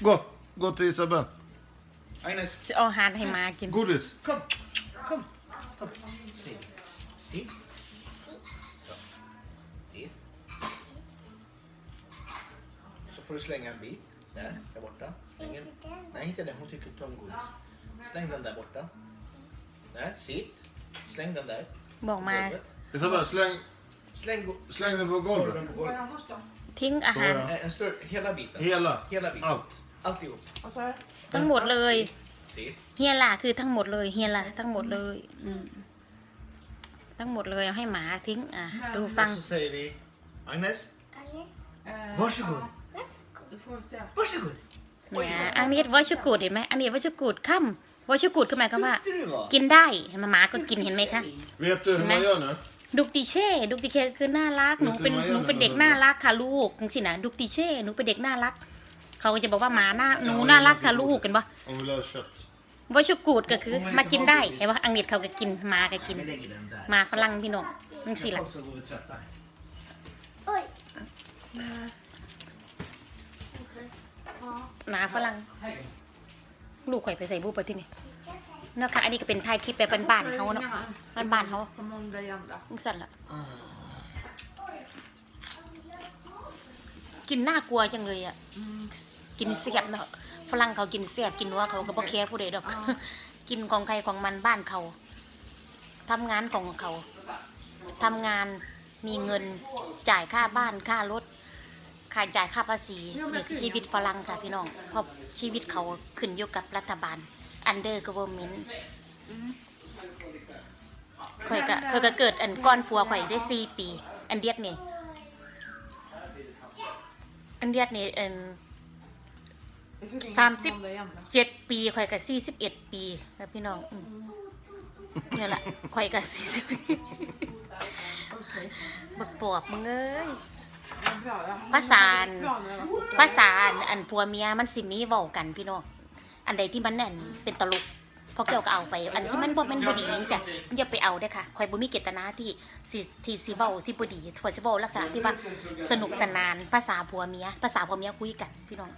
Gå, gå till Isabelle. Agnes, สิเอาอาหารให้หมากิน Godis. kom. Kom. kom. Sitt. S- Sitt. Ja. Sitt. Så får du slänga en bit. Där, där borta. Släng en. Nej, inte den. Hon tycker inte om godis. Släng den där borta. Där, sitt. Släng den där. บอกมา Golvet. Isabelle, släng, Släng go- släng den på golven golvet. på golvet. ทิ้งอาหาร Ja. Eh, En större, hela biten. Hela. Hela biten. Allt. Alltihop. ทั้งหมดเลย Sitt. เฮียล่ะคือทั้งหมดเลยเฮียล่ะทั้งหมดเลย อืมทั้งหมดเลยเอาให้หมาทิ้ง อะ ดูฟัง Och så säger vi Agnes, Agnes, varsågod. du får se. Varsågod. เนี่ยอันนี้วัชกูดเห็นไหมอันนี้วัชกูดค่ำวัชกูดคือหมายความว่า Tyckte du var? กินได้เห็นไหมหมาก็กินเห็นไหมคะ Vet du hur man Nej. gör nu? ดุกติเช่ ดุกติเช่คือน่ารักหนูเป็นเออทำไมอะหนูเป็นเด็กน่ารักค่ะลูกจังสินะดุกติเช่หนูเป็นเด็กน่ารัก เขาก็จะบอกว่าหมาน่าหนูน่ารักค่ะลูกกันปะ Om vi vill ha kött. วัชกูดก็คือมากินได้เห็นปะอังกฤษเขาก็กินหมาก็กิน Vi lägger den där. หมาฝรั่งพี่น้องจังสิล่ะ Och så går vi och tvättar. Oj. หมาฝรั่งลูกข่อยไปใส่บูปไปที่นี่เนาะค่ะอันนี้ก็เป็นถ่ายคลิปแบบบ้านๆเขาเนาะบ้านๆเขา På måndag igen då. จังสั่นละกินน่ากลัวจังเลยอะ กินเสียบเนาะฝรั่งเขากินเสียบกินว่าเขาก็บ่แคร์ผู้ใดดอก กินของใครของมันบ้านเขาทำงานของเขาทำงานมีเงินจ่ายค่าบ้านค่ารถค่าจ่ายค่าภาษีนี่คือชีวิตฝรั่งค่ะพี่น้องเพราะชีวิตเขาขึ้นอยู่กับรัฐบาล under government ข่อยก็ข่อยก็เกิดอันก้อนผัวข่อยได้สี่ปี อันเดียดนี่อันเดียดนี่เอ็น Vi fick ringa Samtidigt- på måndag igen då. เจ็ดปีข่อยก็สี่สิบเอ็ดปีแล้วพี่น้องอืมนี่แหละข่อยก็สี่สิบบักปอบมึงเอ้ย Vad bra. Jag har Passan. väldigt bra med rapporter. ภาษาอันอันผัวเมียมันสิมีเว้ากันพี่น้อง อันใดที่มันแน่นเป็นตลกพอเกี่ยวก็เอาไป อันที่มันบ่แมันบ่ดีจังซี่อย่าไปเอาเด้อค่ะข่อยบ่มีเจตนาที่สิที่สิเว้าที่บ่ดีข่อยสิเว้าลักษณะที่ว่าสนุกสนานภาษาผัวเมีย ภาษาผัวเมียคุยกันพี่น้อง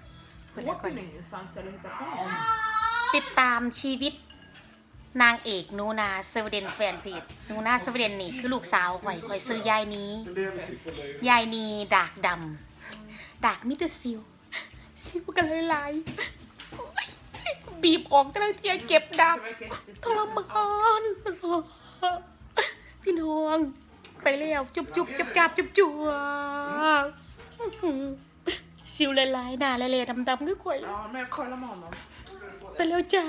เพิ่นลยข่อย Åker ni ingenstans eller hittar på något? ติดตามชีวิต นางเอกนูนาสวีเดนแฟนเพจนูนาสวีเดนนี่คือลูกสาวข่อยข่อยซื้อยายนี้ ยายนีดากดำดากมิเตอร์ซิวซิวกันเลยลายบีบออกแต่ละทียเก็บดากทรมานพี่น้อง ไปแล้วจุบจุบจับจับจุบจัว ซิวลายๆหน้าละเลดำๆก็ข่อย Ja, men jag kollar med honom. ไปแล้วจ้า